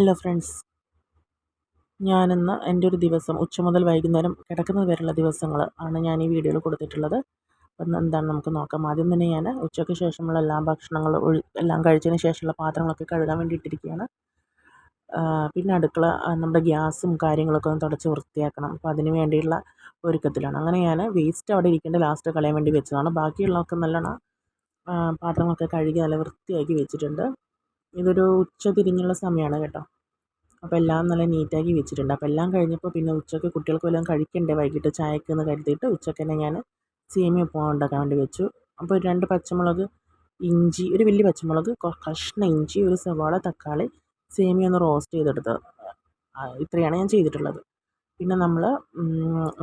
Hello friends ഞാനിന്ന് എന്റെ ഒരു ദിവസം ഉച്ച മുതൽ വൈകുന്നേരം കിടക്കുന്നത് വരെയുള്ള ദിവസങ്ങൾ ആണ് ഞാൻ ഈ വീഡിയോയിൽ കൊടുത്തിട്ടുള്ളത്. അപ്പം എന്താണ് നമുക്ക് നോക്കാം. ആദ്യം തന്നെ ഞാൻ ഉച്ചയ്ക്ക് ശേഷമുള്ള എല്ലാ ഭക്ഷണങ്ങൾ എല്ലാം കഴിച്ചതിന് ശേഷമുള്ള പാത്രങ്ങളൊക്കെ കഴുകാൻ വേണ്ടി ഇട്ടിരിക്കുകയാണ്. പിന്നെ അടുക്കള നമ്മുടെ ഗ്യാസും കാര്യങ്ങളൊക്കെ ഒന്ന് തുടച്ച് വൃത്തിയാക്കണം. അപ്പോൾ അതിന് വേണ്ടിയുള്ള ഒരുക്കത്തിലാണ്. അങ്ങനെ ഞാൻ വേസ്റ്റ് അവിടെ ഇരിക്കേണ്ട ലാസ്റ്റ് കളയാൻ വേണ്ടി വെച്ചതാണ്. ബാക്കിയുള്ളതൊക്കെ നല്ലോണം പാത്രങ്ങളൊക്കെ കഴുകി നല്ല വൃത്തിയാക്കി വെച്ചിട്ടുണ്ട്. ഇതൊരു ഉച്ച തിരിഞ്ഞുള്ള സമയമാണ് കേട്ടോ. അപ്പോൾ എല്ലാം നല്ല നീറ്റാക്കി വെച്ചിട്ടുണ്ട്. അപ്പോൾ എല്ലാം കഴിഞ്ഞപ്പോൾ പിന്നെ ഉച്ചയ്ക്ക് കുട്ടികൾക്ക് വല്ലതും കഴിക്കണ്ടേ? വൈകിട്ട് ചായക്ക് എന്ന് കരുതിയിട്ട് ഉച്ചയ്ക്ക് തന്നെ ഞാൻ സേമിയ ഉപ്പുമാ ഉണ്ടാക്കാൻ വേണ്ടി വെച്ചു. അപ്പോൾ രണ്ട് പച്ചമുളക് ഇഞ്ചി ഒരു വലിയ പച്ചമുളക് കഷ്ണ ഇഞ്ചി ഒരു സവാള തക്കാളി സേമിയ ഒന്ന് റോസ്റ്റ് ചെയ്തെടുത്തത് ഇത്രയാണ് ഞാൻ ചെയ്തിട്ടുള്ളത്. പിന്നെ നമ്മൾ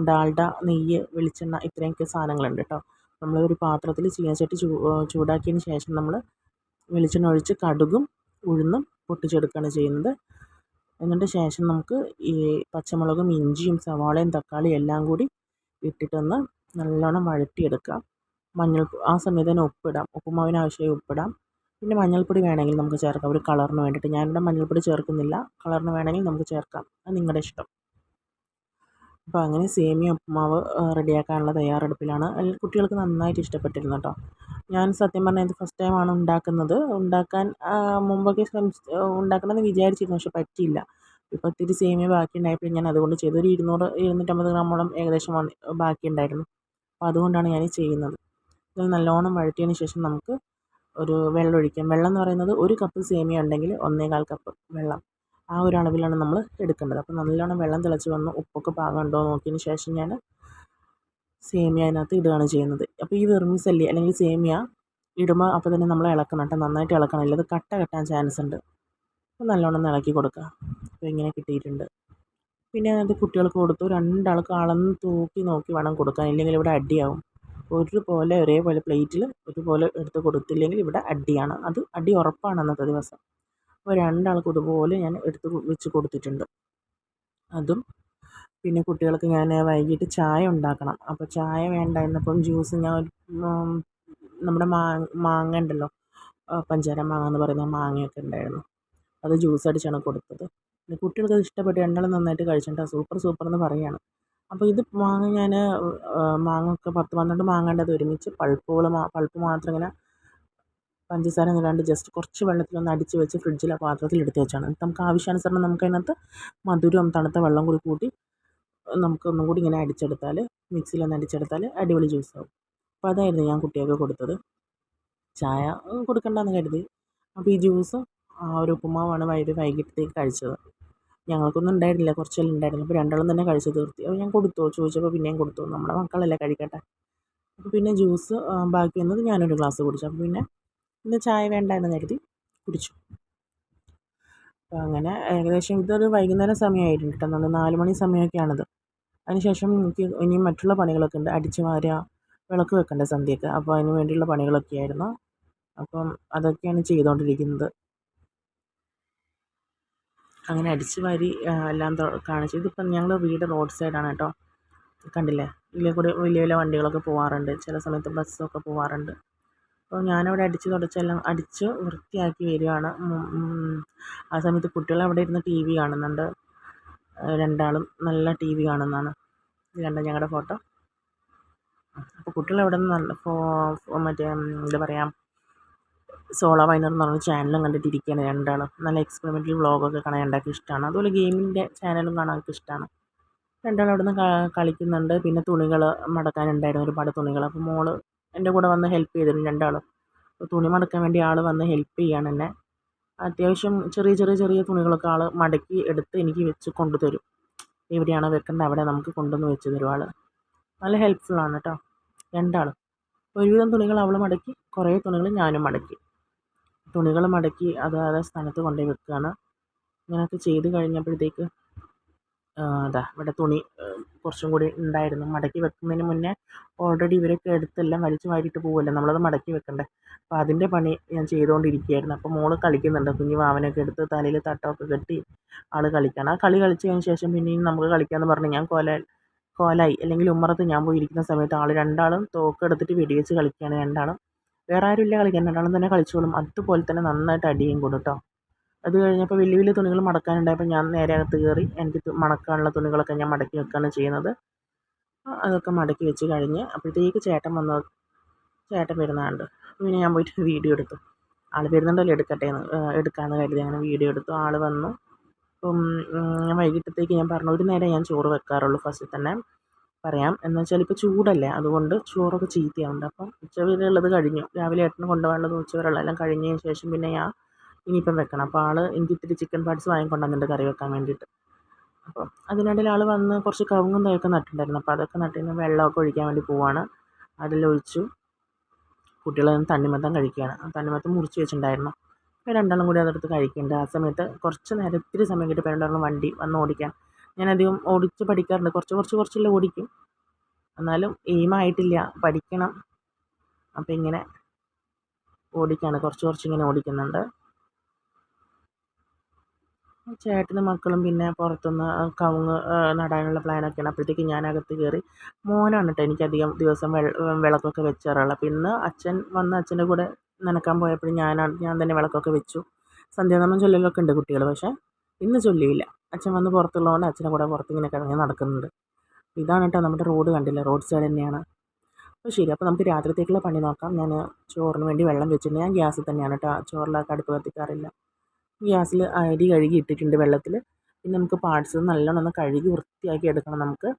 ഡാൽഡ നെയ്യ് വെളിച്ചെണ്ണ ഇത്രയൊക്കെ സാധനങ്ങളുണ്ട് കേട്ടോ. നമ്മൾ ഒരു പാത്രത്തിൽ ചീനച്ചട്ടി ചൂ ചൂടാക്കിയതിന് ശേഷം നമ്മൾ വെളിച്ചെണ്ണ ഒഴിച്ച് കടുകും ഉഴുന്നും പൊട്ടിച്ചെടുക്കുകയാണ് ചെയ്യുന്നത്. എന്നിട്ട് ശേഷം നമുക്ക് ഈ പച്ചമുളകും ഇഞ്ചിയും സവാളയും തക്കാളിയും എല്ലാം കൂടി ഇട്ടിട്ടൊന്ന് നല്ലോണം വഴറ്റിയെടുക്കാം മഞ്ഞൾ ആ സമയത്ത് തന്നെ ഉപ്പിടാം. ഉപ്പുമാവിന് ആവശ്യമായി ഉപ്പിടാം. പിന്നെ മഞ്ഞൾപ്പൊടി വേണമെങ്കിൽ നമുക്ക് ചേർക്കാം. ഒരു കളറിന് വേണ്ടിയിട്ട്. ഞാനിവിടെ മഞ്ഞൾപ്പൊടി ചേർക്കുന്നില്ല. കളറിന് വേണമെങ്കിൽ നമുക്ക് ചേർക്കാം. അത് നിങ്ങളുടെ ഇഷ്ടം. അപ്പോൾ അങ്ങനെ സേമിയ ഉപ്പുമാവ് റെഡിയാക്കാനുള്ള തയ്യാറെടുപ്പിലാണ്. കുട്ടികൾക്ക് നന്നായിട്ട് ഇഷ്ടപ്പെട്ടിരുന്നു കേട്ടോ. ഞാൻ സത്യം പറഞ്ഞാൽ ഇത് ഫസ്റ്റ് ടൈമാണ് ഉണ്ടാക്കുന്നത്. ഉണ്ടാക്കാൻ മുമ്പൊക്കെ ശ്രമിച്ച് ഉണ്ടാക്കണമെന്ന് വിചാരിച്ചിരുന്നു പക്ഷെ പറ്റിയില്ല. ഇപ്പോൾ ഇത്തിരി സേമിയ ബാക്കി ഉണ്ടായപ്പോൾ ഞാൻ അതുകൊണ്ട് ചെയ്തു. ഒരു ഇരുന്നൂറ് ഇരുന്നൂറ്റമ്പത് ഗ്രാമോളം ഏകദേശം ബാക്കി ഉണ്ടായിരുന്നു അപ്പോൾ അതുകൊണ്ടാണ് ഞാൻ ചെയ്യുന്നത്. ഇത് നല്ലോണം വഴറ്റിയതിന് ശേഷം നമുക്ക് ഒരു വെള്ളം ഒഴിക്കാം. വെള്ളം എന്ന് പറയുന്നത് ഒരു കപ്പ് സേമിയ ഉണ്ടെങ്കിൽ ഒന്നേകാൽ കപ്പ് വെള്ളം. ആ ഒരു അളവിലാണ് നമ്മൾ എടുക്കേണ്ടത്. അപ്പോൾ നല്ലോണം വെള്ളം തിളച്ച് വന്ന് ഉപ്പൊക്കെ പാകമുണ്ടോ നോക്കിയതിന് ശേഷം ഞാൻ സേമിയ അതിനകത്ത് ഇടുകയാണ് ചെയ്യുന്നത്. അപ്പോൾ ഈ വെർമിസല്ലി അല്ലെങ്കിൽ സേമിയ ഇടുമ്പോൾ അപ്പോൾ തന്നെ നമ്മൾ ഇളക്കണം കേട്ടോ. നന്നായിട്ട് ഇളക്കണം. ഇല്ലത് കട്ട കെട്ടാൻ ചാൻസ് ഉണ്ട്. അപ്പോൾ നല്ലോണം ഇളക്കി കൊടുക്കുക അപ്പോൾ ഇങ്ങനെ കിട്ടിയിട്ടുണ്ട്. പിന്നെ അത് കുട്ടികൾക്ക് കൊടുത്തു. രണ്ടാൾക്ക് അളന്ന് തൂക്കി നോക്കി വേണം കൊടുക്കാൻ. ഇല്ലെങ്കിൽ ഇവിടെ അടിയാവും. ഒരുപോലെ ഒരേപോലെ പ്ലേറ്റിൽ ഒരുപോലെ എടുത്ത് കൊടുത്തില്ലെങ്കിൽ ഇവിടെ അടിയാണ്. അത് അടി ഉറപ്പാണ് അന്നത്തെ ദിവസം. അപ്പോൾ രണ്ടാൾക്കും ഇതുപോലെ ഞാൻ എടുത്ത് വെച്ച് കൊടുത്തിട്ടുണ്ട്. അതും പിന്നെ കുട്ടികൾക്ക് ഞാൻ വൈകിട്ട് ചായ ഉണ്ടാക്കണം. അപ്പോൾ ചായ വേണ്ട വേണ്ടായിരുന്നപ്പം ജ്യൂസ് ഞാൻ നമ്മുടെ മാങ്ങ ഉണ്ടല്ലോ പഞ്ചാര മാങ്ങ എന്ന് പറയുന്ന മാങ്ങയൊക്കെ ഉണ്ടായിരുന്നു. അത് ജ്യൂസ് അടിച്ചാണ് കൊടുത്തത്. പിന്നെ കുട്ടികൾക്ക് ഇഷ്ടപ്പെട്ട്. രണ്ടാളും നന്നായിട്ട് കഴിച്ചിട്ടുണ്ട്. സൂപ്പർ സൂപ്പർ എന്ന് പറയുകയാണ് അപ്പോൾ ഇത് മാങ്ങ ഞാൻ മാങ്ങ ഒക്കെ പത്ത് പന്ത്രണ്ട് മാങ്ങ ഉണ്ട്. ഒരുമിച്ച് പൾപ്പുകൾ പൾപ്പ് മാത്രം ഇങ്ങനെ പഞ്ചസാര നിലാണ്ട് ജസ്റ്റ് കുറച്ച് വെള്ളത്തിലൊന്ന് അടിച്ച് വെച്ച് ഫ്രിഡ്ജിലെ പാത്രത്തിൽ എടുത്ത് വെച്ചാണ്. നമുക്ക് ആവശ്യാനുസരണം നമുക്ക് അതിനകത്ത് മധുരവും തണുത്ത വെള്ളം കൂടി കൂട്ടി നമുക്കൊന്നും കൂടി ഇങ്ങനെ അടിച്ചെടുത്താൽ മിക്സിയിലൊന്ന് അടിച്ചെടുത്താൽ അടിപൊളി ജ്യൂസ് ആവും. അപ്പോൾ അതായിരുന്നു ഞാൻ കുട്ടികൾക്ക് കൊടുത്തത്. ചായ കൊടുക്കണ്ടെന്ന് കരുതി. അപ്പോൾ ഈ ജ്യൂസ് ആ ഒരു ഉപ്പുമാവാണ് വൈകിട്ട് വൈകിട്ടത്തേക്ക് കഴിച്ചത്. ഞങ്ങൾക്കൊന്നും ഉണ്ടായിരുന്നില്ല കുറച്ചെല്ലാം ഉണ്ടായിരുന്നു അപ്പോൾ രണ്ടാളും തന്നെ കഴിച്ചു തീർത്തി. അപ്പോൾ ഞാൻ കൊടുത്തു. ചോദിച്ചപ്പോൾ പിന്നെയും കൊടുത്തു. നമ്മുടെ മക്കളല്ലേ കഴിക്കട്ടെ. അപ്പോൾ പിന്നെ ജ്യൂസ് ബാക്കി വന്നത് ഞാനൊരു ഗ്ലാസ് കുടിച്ചു. അപ്പോൾ പിന്നെ ഇന്ന് ചായ വേണ്ട എന്ന് കരുതി കുടിച്ചു. അങ്ങനെ ഏകദേശം ഇതൊരു വൈകുന്നേരം സമയമായിരുന്നു കേട്ടോ. നാല് മണി സമയമൊക്കെയാണത്. അതിനുശേഷം എനിക്ക് ഇനി മറ്റുള്ള പണികളൊക്കെ ഉണ്ട്. അടിച്ചു വാരുക വിളക്ക് വെക്കണ്ടേ സന്ധ്യയ്ക്ക്. അപ്പോൾ അതിന് വേണ്ടിയുള്ള പണികളൊക്കെ ആയിരുന്നു അപ്പം അതൊക്കെയാണ് ചെയ്തുകൊണ്ടിരിക്കുന്നത് അങ്ങനെ അടിച്ചു വാരി എല്ലാം കാണിച്ചു. ഇതിപ്പം ഞങ്ങളുടെ വീട് റോഡ് സൈഡാണ് കേട്ടോ. കണ്ടില്ലേ? ഇതിലെ കൂടി വലിയ വലിയ വണ്ടികളൊക്കെ പോവാറുണ്ട്. ചില സമയത്ത് ബസ്സൊക്കെ പോകാറുണ്ട് അപ്പോൾ ഞാനവിടെ അടിച്ച് തുടച്ചെല്ലാം അടിച്ച് വൃത്തിയാക്കി വരികയാണ്. ആ സമയത്ത് കുട്ടികൾ അവിടെ ഇരുന്ന് ടി വി കാണുന്നുണ്ട്. രണ്ടാളും നല്ല ടി വി കാണുന്നതാണ്. ഇത് കണ്ടോ ഞങ്ങളുടെ ഫോട്ടോ. അപ്പോൾ കുട്ടികൾ അവിടെ നിന്ന് നല്ല ഫോ മറ്റേ എന്താ പറയുക സോളോ വൈനർ എന്ന് പറഞ്ഞ ചാനലും കണ്ടിട്ടിരിക്കുകയാണ് രണ്ടാളും. നല്ല എക്സ്പെരിമെന്റൽ വ്ളോഗൊക്കെ കാണാൻ ഉണ്ടാക്കി ഇഷ്ടമാണ്. അതുപോലെ ഗെയിമിന്റെ ചാനലും കാണാൻ ഇഷ്ടമാണ്. രണ്ടാളും അവിടെ നിന്ന് കളിക്കുന്നുണ്ട്. പിന്നെ തുണികൾ മടക്കാനുണ്ടായിരുന്നു ഒരുപാട് തുണികൾ അപ്പോൾ മോൾ എന്റെ കൂടെ വന്ന് ഹെൽപ്പ് ചെയ്തിരുന്നു രണ്ടാളും. അപ്പോൾ തുണി മടക്കാൻ വേണ്ടി ആൾ വന്ന് ഹെൽപ്പ് ചെയ്യാണ് എന്നെ. അത്യാവശ്യം ചെറിയ ചെറിയ ചെറിയ തുണികളൊക്കെ ആൾ മടക്കി എടുത്ത് എനിക്ക് വെച്ച് കൊണ്ടുതരും. എവിടെയാണോ വെക്കേണ്ടത് അവിടെ നമുക്ക് കൊണ്ടുവന്ന് വെച്ച് തരും ആൾ നല്ല ഹെൽപ്ഫുള്ളാണ് കേട്ടോ രണ്ടാളും. ഒരുവിധം തുണികൾ അവൾ മടക്കി കുറേ തുണികൾ ഞാനും മടക്കി. തുണികൾ മടക്കി അതാത് സ്ഥാനത്ത് കൊണ്ടുപോയി വെക്കുകയാണ്. ഇങ്ങനെയൊക്കെ ചെയ്ത് കഴിഞ്ഞപ്പോഴത്തേക്ക് അതാ ഇവിടെ തുണി കുറച്ചും കൂടി ഉണ്ടായിരുന്നു. മടക്കി വെക്കുന്നതിന് മുന്നേ ഓൾറെഡി ഇവരൊക്കെ എടുത്തെല്ലാം വലിച്ചു വാരിയിട്ട് പോകുമല്ലോ നമ്മളത് മടക്കി വെക്കണ്ടേ? അപ്പോൾ അതിന്റെ പണി ഞാൻ ചെയ്തുകൊണ്ടിരിക്കുകയായിരുന്നു അപ്പോൾ മോൾ കളിക്കുന്നുണ്ട്. കുഞ്ഞു വാവനൊക്കെ എടുത്ത് തലയിൽ തട്ടമൊക്കെ കെട്ടി ആൾ കളിക്കുകയാണ് ആ കളി കളിച്ചതിന് ശേഷം പിന്നെയും നമുക്ക് കളിക്കാമെന്ന് പറഞ്ഞ് ഞാൻ കോല കോലായി. അല്ലെങ്കിൽ ഉമ്മറത്ത് ഞാൻ പോയിരിക്കുന്ന സമയത്ത് ആൾ രണ്ടാളും തോക്കെടുത്തിട്ട് വെടിവെച്ച് കളിക്കുകയാണ് രണ്ടാളും. വേറെ ആരും ഇല്ല കളിക്കാൻ. രണ്ടാളും തന്നെ കളിച്ചോളും. അതുപോലെ തന്നെ നന്നായിട്ട് അടിയും കൂടും കേട്ടോ അത് കഴിഞ്ഞപ്പോൾ വലിയ വലിയ തുണികൾ മടക്കാനുണ്ടായപ്പോൾ ഞാൻ നേരെ അകത്ത് കയറി എനിക്ക് മടക്കാനുള്ള തുണികളൊക്കെ ഞാൻ മടക്കി വെക്കുകയാണ് ചെയ്യുന്നത്. അതൊക്കെ മടക്കി വെച്ച് കഴിഞ്ഞ് അപ്പോഴത്തേക്ക് ചേട്ടൻ വന്ന് ചേട്ടൻ വരുന്നതുണ്ട്. പിന്നെ ഞാൻ പോയിട്ട് വീഡിയോ എടുത്തു. ആൾ വരുന്നുണ്ടല്ലോ എടുക്കട്ടെ എന്ന് എടുക്കാമെന്ന് കരുതി അങ്ങനെ വീഡിയോ എടുത്തു. ആൾ വന്നു. അപ്പം വൈകിട്ടത്തേക്ക് ഞാൻ പറഞ്ഞു ഒരു നേരം ഞാൻ ചോറ് വെക്കാറുള്ളൂ ഫസ്റ്റിൽ തന്നെ പറയാം. എന്ന് വെച്ചാൽ ഇപ്പോൾ ചൂടല്ലേ അതുകൊണ്ട് ചോറൊക്കെ ചീത്തയാവുന്നുണ്ട്. അപ്പം ഉച്ചവരെയുള്ളത് കഴിഞ്ഞു. രാവിലെ ഏട്ടന് കൊണ്ടുപോകാനുള്ളത് ഉച്ചവരെയുള്ള എല്ലാം കഴിഞ്ഞതിന് ശേഷം പിന്നെ ഞാൻ ഇനിയിപ്പം വെക്കണം. അപ്പോൾ ആൾ എനിക്ക് ഇത്തിരി ചിക്കൻ പാർട്സ് വാങ്ങിക്കൊണ്ടുവന്നിട്ടുണ്ട് കറി വെക്കാൻ വേണ്ടിയിട്ട്. അപ്പോൾ അതിനിടയിൽ ആൾ വന്ന് കുറച്ച് കവുങ്ങും തൈയൊക്കെ നട്ടിട്ടുണ്ടായിരുന്നു. അപ്പോൾ അതൊക്കെ നട്ടിന് വെള്ളമൊക്കെ ഒഴിക്കാൻ വേണ്ടി പോവാണ്. അതിലൊഴിച്ചു കുട്ടികൾ തണ്ണിമത്തം കഴിക്കുകയാണ്. ആ തണ്ണിമത്തം മുറിച്ച് വെച്ചിട്ടുണ്ടായിരുന്നു. അപ്പോൾ രണ്ടെണ്ണം കൂടി അതെടുത്ത് കഴിക്കുന്നുണ്ട്. ആ സമയത്ത് കുറച്ച് നേരം ഇത്തിരി സമയം കിട്ടിയപ്പോൾ രണ്ടെണ്ണം വണ്ടി വന്ന് ഓടിക്കാൻ. ഞാനധികം ഓടിച്ച് പഠിക്കാറുണ്ട്. കുറച്ച് കുറച്ച് കുറച്ചുള്ള ഓടിക്കും. എന്നാലും എയിമായിട്ടില്ല പഠിക്കണം. അപ്പോൾ ഇങ്ങനെ ഓടിക്കാണ്. കുറച്ച് കുറച്ച് ഇങ്ങനെ ഓടിക്കുന്നുണ്ട്. ചേട്ടനും മക്കളും പിന്നെ പുറത്തുനിന്ന് കവുങ്ങ് നടാനുള്ള പ്ലാനൊക്കെയാണ് അപ്പോഴത്തേക്ക് അകത്ത് കയറി മോനാണ് കേട്ടോ എനിക്കധികം ദിവസം വിളക്കൊക്കെ വെച്ച് തരാറുള്ളത് അപ്പോൾ ഇന്ന് അച്ഛൻ വന്ന് അച്ഛന്റെ കൂടെ നനക്കാൻ പോയപ്പോൾ ഞാനാണ് ഞാൻ തന്നെ വിളക്കൊക്കെ വെച്ചു. സന്ധ്യാനാമം ചൊല്ലലൊക്കെ ഉണ്ട് കുട്ടികൾ പക്ഷേ ഇന്ന് ചൊല്ലിയില്ല. അച്ഛൻ വന്ന് പുറത്തുള്ളതുകൊണ്ട് അച്ഛന്റെ കൂടെ പുറത്തിങ്ങനെ കിടങ്ങി നടക്കുന്നുണ്ട്. ഇതാണ് കേട്ടോ നമ്മുടെ റോഡ് കണ്ടില്ല? റോഡ് സൈഡ് തന്നെയാണ്. അപ്പോൾ ശരി അപ്പോൾ നമുക്ക് രാത്രിത്തേക്കുള്ള പണി നോക്കാം. ഞാൻ ചോറിന് വേണ്ടി വെള്ളം വെച്ചിട്ടുണ്ട്. ഞാൻ ഗ്യാസിൽ തന്നെയാണ് കേട്ടോ ചോറിലൊക്കെ അടുപ്പ് കത്തിക്കാറില്ല. ഗ്യാസിൽ അരി കഴുകി ഇട്ടിട്ടുണ്ട് വെള്ളത്തിൽ പിന്നെ നമുക്ക് പാർട്സ് നല്ലോണം ഒന്ന് കഴുകി വൃത്തിയാക്കി എടുക്കണം നമുക്ക്.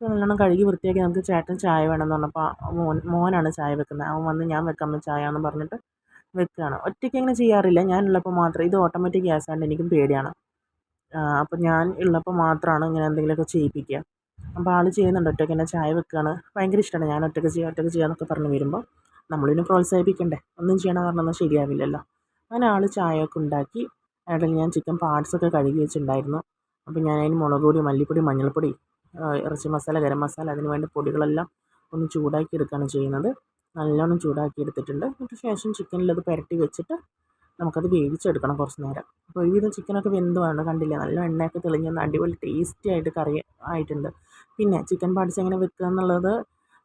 നല്ലോണം കഴുകി വൃത്തിയാക്കി നമുക്ക് ചേട്ടൻ ചായ വേണമെന്ന് പറഞ്ഞപ്പോൾ മോൻ മോനാണ് ചായ വെക്കുന്നത്. അവൻ വന്ന് ഞാൻ വെക്കാം ചായ എന്ന് പറഞ്ഞിട്ട് വെക്കുകയാണ്. ഒറ്റയ്ക്ക് അങ്ങനെ ചെയ്യാറില്ല. ഞാനുള്ളപ്പോൾ മാത്രം ഇത് ഓട്ടോമാറ്റിക് ഗ്യാസ് ആയതുകൊണ്ട് എനിക്കും പേടിയാണ്. അപ്പോൾ ഞാൻ ഉള്ളപ്പോൾ മാത്രമാണ് ഇങ്ങനെ എന്തെങ്കിലുമൊക്കെ ചെയ്യിപ്പിക്കുക. അപ്പോൾ ആൾ ചെയ്യുന്നുണ്ട് ഒറ്റയ്ക്ക് തന്നെ ചായ വെക്കുകയാണ്. ഭയങ്കര ഇഷ്ടമാണ്. ഞാൻ ഒറ്റയ്ക്ക് ചെയ്യുക ഒറ്റയ്ക്ക് ചെയ്യാമെന്നൊക്കെ പറഞ്ഞ് വരുമ്പോൾ നമ്മളിതിനെ പ്രോത്സാഹിപ്പിക്കണ്ടേ? ഒന്നും ചെയ്യണമെന്ന് പറഞ്ഞൊന്നും ശരിയാവില്ലല്ലോ. അങ്ങനെ ആൾ ചായയൊക്കെ ഉണ്ടാക്കി ഇടയിൽ ഞാൻ ചിക്കൻ പാർട്സൊക്കെ കഴുകി വെച്ചിട്ടുണ്ടായിരുന്നു. അപ്പോൾ ഞാൻ അതിന് മുളക് പൊടി മല്ലിപ്പൊടി മഞ്ഞൾപ്പൊടി ഇറച്ചി മസാല ഗരം മസാല അതിന് വേണ്ട പൊടികളെല്ലാം ഒന്ന് ചൂടാക്കി എടുക്കുകയാണ് ചെയ്യുന്നത്. നല്ലോണം ചൂടാക്കി എടുത്തിട്ടുണ്ട്. അതിന് ശേഷം ചിക്കനിലത് പുരട്ടി വെച്ചിട്ട് നമുക്കത് വേവിച്ചെടുക്കണം കുറച്ച് നേരം. അപ്പോൾ ഒരുവിധം ചിക്കനൊക്കെ വെന്ത് വേണം കണ്ടില്ലേ? നല്ല എണ്ണയൊക്കെ തെളിഞ്ഞ് അടിപൊളി ടേസ്റ്റി ആയിട്ട് കറി ആയിട്ടുണ്ട്. പിന്നെ ചിക്കൻ പാർട്സ് എങ്ങനെ വെക്കുക എന്നുള്ളത്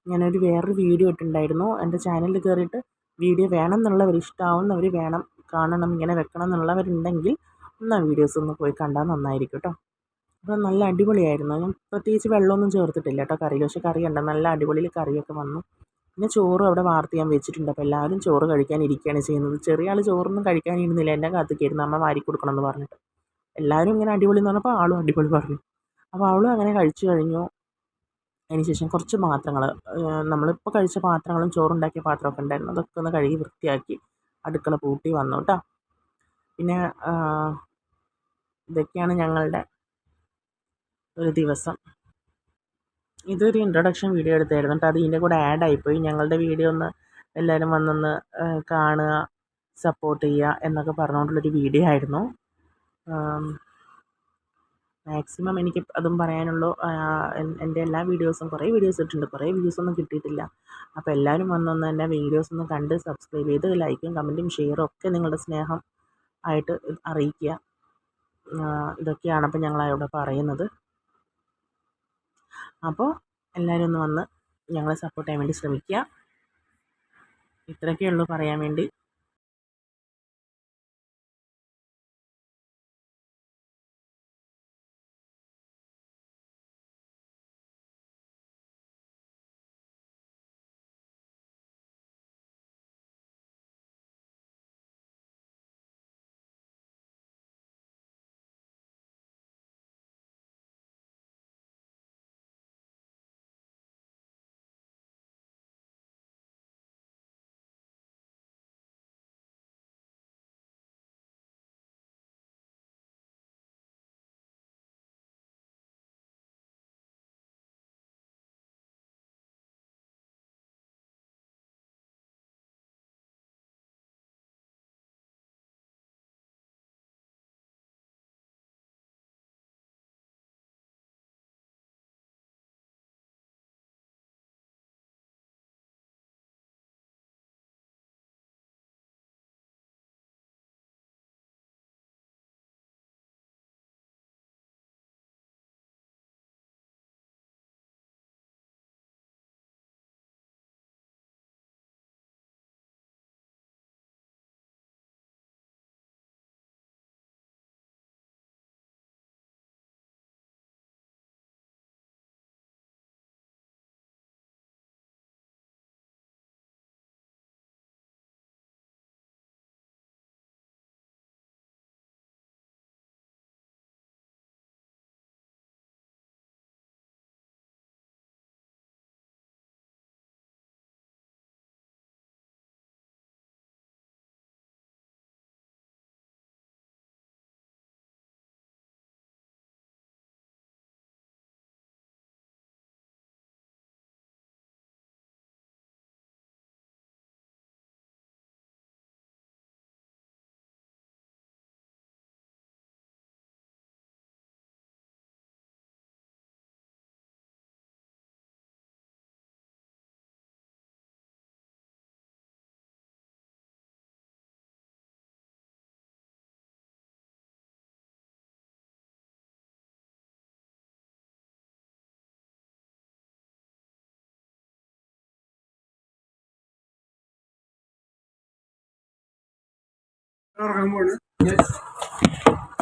ഞാനൊരു വേറൊരു വീഡിയോ ഇട്ടിട്ടുണ്ടായിരുന്നു. എന്റെ ചാനലിൽ കയറിയിട്ട് വീഡിയോ വേണം എന്നുള്ളവർ ഇഷ്ടമാവുന്നവർ വേണം കാണണം ഇങ്ങനെ വെക്കണം എന്നുള്ളവരുണ്ടെങ്കിൽ ഒന്ന് ആ വീഡിയോസ് ഒന്ന് പോയി കണ്ടാൽ നന്നായിരിക്കും കേട്ടോ അപ്പോൾ നല്ല അടിപൊളിയായിരുന്നു. ഞാൻ പ്രത്യേകിച്ച് വെള്ളമൊന്നും ചേർത്തിട്ടില്ല കേട്ടോ കറിയിൽ. പക്ഷേ കറി ഉണ്ട് നല്ല അടിപൊളിയിൽ കറിയൊക്കെ വന്നു. പിന്നെ ചോറും അവിടെ വാർത്ത് ഞാൻ വെച്ചിട്ടുണ്ട്. അപ്പോൾ എല്ലാവരും ചോറ് കഴിക്കാൻ ഇരിക്കുകയാണ് ചെയ്യുന്നത്. ചെറിയ ആൾ ചോറൊന്നും കഴിക്കാനിരുന്നില്ല. എന്റെ കാത്തിക്കായിരുന്നു. അമ്മ വാരി കൊടുക്കണം എന്ന് പറഞ്ഞിട്ട്. എല്ലാവരും ഇങ്ങനെ അടിപൊളി എന്ന് പറഞ്ഞപ്പോൾ ആളും അടിപൊളി പറഞ്ഞു. അപ്പോൾ അവളും അങ്ങനെ കഴിച്ചു കഴിഞ്ഞു. അതിന് ശേഷം കുറച്ച് പാത്രങ്ങൾ നമ്മളിപ്പോൾ കഴിച്ച പാത്രങ്ങളും ചോറുണ്ടാക്കിയ പാത്രമൊക്കെ ഉണ്ടായിരുന്നു. അതൊക്കെ ഒന്ന് കഴുകി വൃത്തിയാക്കി അടുക്കള പൂട്ടി വന്നു കേട്ടോ പിന്നെ ഇതൊക്കെയാണ് ഞങ്ങളുടെ ഒരു ദിവസം. ഇതൊരു ഇൻട്രൊഡക്ഷൻ വീഡിയോ എടുത്തായിരുന്നു കേട്ടോ. അത് ഇതിന്റെ കൂടെ ആഡ് ആയിപ്പോയി. ഞങ്ങളുടെ വീഡിയോ ഒന്ന് എല്ലാവരും വന്നൊന്ന് കാണുക സപ്പോർട്ട് ചെയ്യുക എന്നൊക്കെ പറഞ്ഞുകൊണ്ടുള്ളൊരു വീഡിയോ ആയിരുന്നു. മാക്സിമം എനിക്ക് അതും പറയാനുള്ളൂ. എന്റെ എല്ലാ വീഡിയോസും കുറേ വീഡിയോസ് ഇട്ടിട്ടുണ്ട്. കുറേ വ്യൂസൊന്നും കിട്ടിയിട്ടില്ല. അപ്പോൾ എല്ലാവരും വന്നൊന്ന് എന്റെ വീഡിയോസ് ഒന്ന് കണ്ട് സബ്സ്ക്രൈബ് ചെയ്ത് ലൈക്കും കമന്റും ഷെയറും ഒക്കെ നിങ്ങളുടെ സ്നേഹം ആയിട്ട് അറിയിക്കുക. ഇതൊക്കെയാണ് അപ്പോൾ ഞങ്ങളവിടെ പറയുന്നത്. അപ്പോൾ എല്ലാവരും ഒന്ന് വന്ന് ഞങ്ങളെ സപ്പോർട്ട് ചെയ്യാൻ വേണ്ടി ശ്രമിക്കുക. ഇത്രയൊക്കെ ഉള്ളൂ പറയാൻ വേണ്ടി.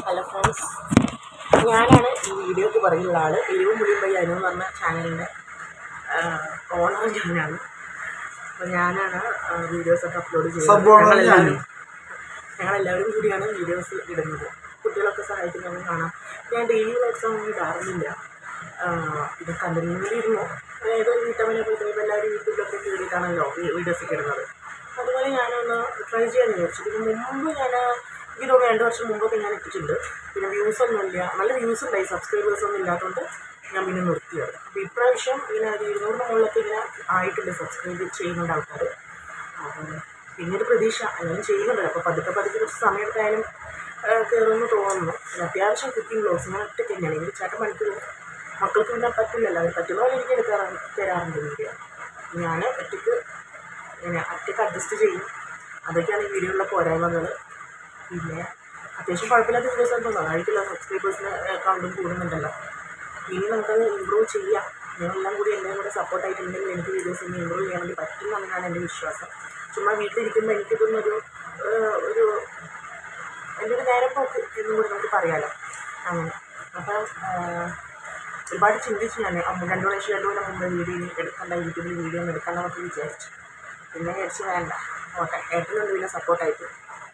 ഹലോ ഫ്രണ്ട്സ് ഞാനാണ് ഈ വീഡിയോക്ക് പറയുന്നത് ആൾ എരിവും പുളിയും അനു എന്ന് പറഞ്ഞ ചാനലിന്റെ ഓണർ ഞാനാണ്. അപ്പോൾ ഞാനാണ് വീഡിയോസൊക്കെ അപ്ലോഡ് ചെയ്യുന്നത് ഞങ്ങളെല്ലാവരും ഞങ്ങളെല്ലാവരും കൂടിയാണ് വീഡിയോസ് ഇടുന്നത്. കുട്ടികളൊക്കെ സഹായിക്കുന്നവരും കാണാം. ഞാൻ ഡെയിലി വ്ളോഗ്സ് ഒന്നും ഇടാറുന്നില്ല ഇത് കണ്ടിരുന്നു അതായത് വീട്ടമ്മനെ പോയി കഴിയുമ്പോൾ എല്ലാവരും യൂട്യൂബിലൊക്കെ കയറിയിട്ടാണല്ലോ വീഡിയോസ് ഒക്കെ ഇടുന്നത്. അതുപോലെ ഞാനൊന്ന് ട്രൈ ചെയ്യാൻ വിചാരിച്ചു. ഇതിന് മുമ്പ് ഞാൻ എനിക്ക് തോന്നുന്നു രണ്ട് വർഷം മുമ്പൊക്കെ ഞാൻ ഇട്ടിട്ടുണ്ട്. പിന്നെ വ്യൂസ് ഒന്നും ഇല്ല. നല്ല വ്യൂസ് ഉണ്ടായി സബ്സ്ക്രൈബേഴ്സ് ഒന്നും ഇല്ലാത്തതുകൊണ്ട് ഞാൻ പിന്നെ നിർത്തിയത് അപ്പോൾ ഇപ്രാവശ്യം ഇങ്ങനെ ഒരു ഇരുന്നൂറിന് മുകളിലൊക്കെ ഇങ്ങനെ ആയിട്ടുണ്ട് സബ്സ്ക്രൈബ് ചെയ്യുന്നുണ്ട് ആൾക്കാർ പിന്നെ ഒരു പ്രതീക്ഷ. അങ്ങനെ ചെയ്യുന്നുണ്ടല്ലോ. അപ്പോൾ പതുക്കെ പതുക്കെ കുറച്ച് സമയത്തായാലും കയറുമെന്ന് തോന്നുന്നു. പിന്നെ അത്യാവശ്യം കുക്കിംഗ് ബ്ലോഗ്സ് ഞാൻ ഒറ്റയ്ക്ക് തന്നെയാണ്. എനിക്ക് ചേട്ടൻ പണിക്ക് മക്കൾക്ക് പിന്നെ പറ്റില്ലല്ലോ. അവർ പറ്റുന്ന പോലെ എനിക്ക് എടുക്കാറുണ്ട് തരാറുണ്ട് വീഡിയോ. ഞാൻ ഒറ്റയ്ക്ക് ഇങ്ങനെ ഒറ്റയ്ക്ക് അഡ്ജസ്റ്റ് ചെയ്യും. അതൊക്കെയാണ് ഈ വീഡിയോയിലുള്ള പോരായ്മകൾ. പിന്നെ അത്യാവശ്യം കുഴപ്പമില്ലാത്ത വീഡിയോസ് ആണ് തോന്നുന്നത് അതായിരിക്കില്ല സബ്സ്ക്രൈബേഴ്സിന് അക്കൗണ്ടും കൂടുന്നുണ്ടല്ലോ. ഇനി നമുക്കത് ഇമ്പ്രൂവ് ചെയ്യാം. നിങ്ങളെല്ലാം കൂടി എല്ലാം കൂടെ സപ്പോർട്ടായിട്ടുണ്ടെങ്കിൽ എനിക്ക് വീഡിയോസ് ഇനി ഇമ്പ്രൂവ് ചെയ്യാൻ വേണ്ടി പറ്റുമെന്നാണ് എന്റെ വിശ്വാസം. ചുമ്മാ വീട്ടിലിരിക്കുമ്പോൾ എനിക്കിതൊന്നൊരു ഒരു എന്റെ ഒരു നേരം പോക്ക് എന്നും കൂടി നമുക്ക് പറയാമല്ലോ അങ്ങനെ. അപ്പം ഒരുപാട് ചിന്തിച്ചു ഞാൻ. രണ്ട് പ്രാവശ്യം രണ്ട് കൊല്ലം മുമ്പ് വീഡിയോ എടുക്കണ്ട യൂട്യൂബിൽ വീഡിയോ ഒന്നും എടുക്കണ്ടെന്നൊക്കെ വിചാരിച്ചു. പിന്നെ വിചാരിച്ചു വേണ്ട. ഓട്ടെ ഏട്ടനുണ്ട് പിന്നെ സപ്പോർട്ടായിട്ട്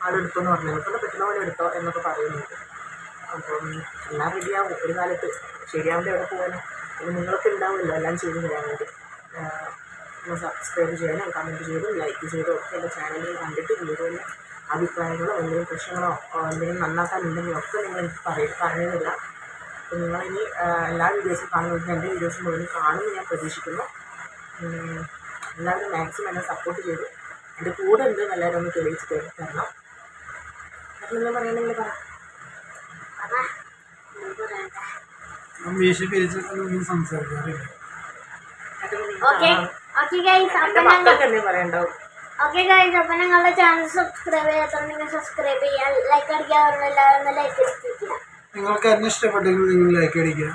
ആളെടുത്തു എന്ന് പറഞ്ഞു നിനക്കൊന്ന് പറ്റുന്ന പോലെ എടുത്തോ എന്നൊക്കെ പറയുന്നുണ്ട്. അപ്പം എല്ലാം റെഡിയാവും ഒരു കാലത്ത് ശരിയാവുമ്പോൾ എവിടെ പോകാനും പിന്നെ നിങ്ങളൊക്കെ ഉണ്ടാവുമല്ലോ. എല്ലാം ചെയ്തു തരാൻ വേണ്ടി. ഒന്ന് സബ്സ്ക്രൈബ് ചെയ്യാനും കമന്റ് ചെയ്തും ലൈക്ക് ചെയ്തും ഒക്കെ എന്റെ ചാനലിൽ കണ്ടിട്ട് വീഡിയോയിൽ അഭിപ്രായങ്ങളോ എന്തെങ്കിലും പ്രശ്നങ്ങളോ എന്തെങ്കിലും നന്നാക്കാനുണ്ടെങ്കിലും ഒക്കെ നിങ്ങൾ എനിക്ക് പറയും പറഞ്ഞു അപ്പം നിങ്ങളിനി എല്ലാ വീഡിയോസും കാണുന്നത് എന്റെ വീഡിയോസ് മുഴുവൻ കാണുമെന്ന് ഞാൻ പ്രതീക്ഷിക്കുന്നു. എല്ലാവരും മാക്സിമം എന്നെ സപ്പോർട്ട് ചെയ്തു. എന്റെ കൂടെ ഉണ്ട് എല്ലാവരും ഒന്ന് തെളിയിച്ച് തരും തരണം പറ. നിങ്ങൾ അപ്പൊ അപ്പൊ ഞങ്ങളുടെ ചാനൽ സബ്സ്ക്രൈബ് ചെയ്യാത്തോണ്ടെങ്കിൽ സബ്സ്ക്രൈബ് ലൈക്ക് എല്ലാവരും ലൈക്ക് നിങ്ങൾക്ക് എന്നെ ഇഷ്ടപ്പെട്ടെങ്കിൽ നിങ്ങൾ ലൈക്ക് അടിക്കുക.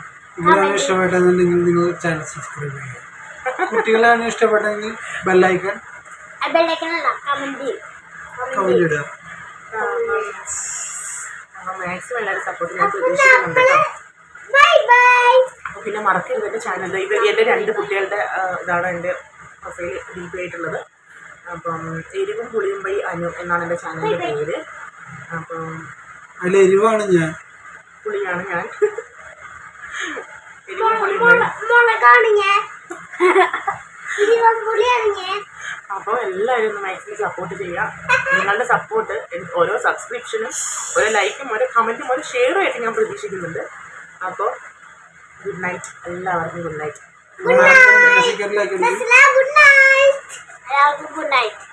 ഇഷ്ടപ്പെട്ടെന്നുണ്ടെങ്കിൽ നിങ്ങൾ ചാനൽ സബ്സ്ക്രൈബ് ചെയ്യുക. കുട്ടികളാണ് ഇഷ്ടപ്പെട്ടെങ്കിൽ ബെല്ലൈക്കൺ ബെല്ലൈക്കനല്ല കമന്റ് ചെയ്യും. കമന്റ് ഇടുക. മാക്സിമം എല്ലാവരും സപ്പോർട്ട് ഞാൻ പ്രതീക്ഷിക്കുന്നുണ്ട് അപ്പോൾ പിന്നെ മറക്കരുത് എന്റെ ചാനൽ ഇത് എന്റെ രണ്ട് കുട്ടികളുടെ ഇതാണ് എന്റെ പ്രൊഫൈൽ ഡീപ് ആയിട്ടുള്ളത്. അപ്പം എരിവും പുളിയും ബൈ അനു എന്നാണ് എന്റെ ചാനലിന്റെ പേര്. അപ്പം അതിൽ എരിവാണ് ഞാൻ. പുളിയാണ് ഞാൻ. എരിവും പുളിയും അപ്പോൾ എല്ലാവരും ഒന്ന് മാക്സിമം സപ്പോർട്ട് ചെയ്യാം നിങ്ങളുടെ സപ്പോർട്ട് ഓരോ സബ്സ്ക്രിപ്ഷനും ഓരോ ലൈക്കും ഓരോ കമന്റും ഓരോ ഷെയറും ആയിട്ട് ഞാൻ പ്രതീക്ഷിക്കുന്നുണ്ട്. അപ്പോൾ ഗുഡ് നൈറ്റ് എല്ലാവർക്കും ഗുഡ് നൈറ്റ് ഗുഡ് നൈറ്റ് എല്ലാവർക്കും ഗുഡ് നൈറ്റ്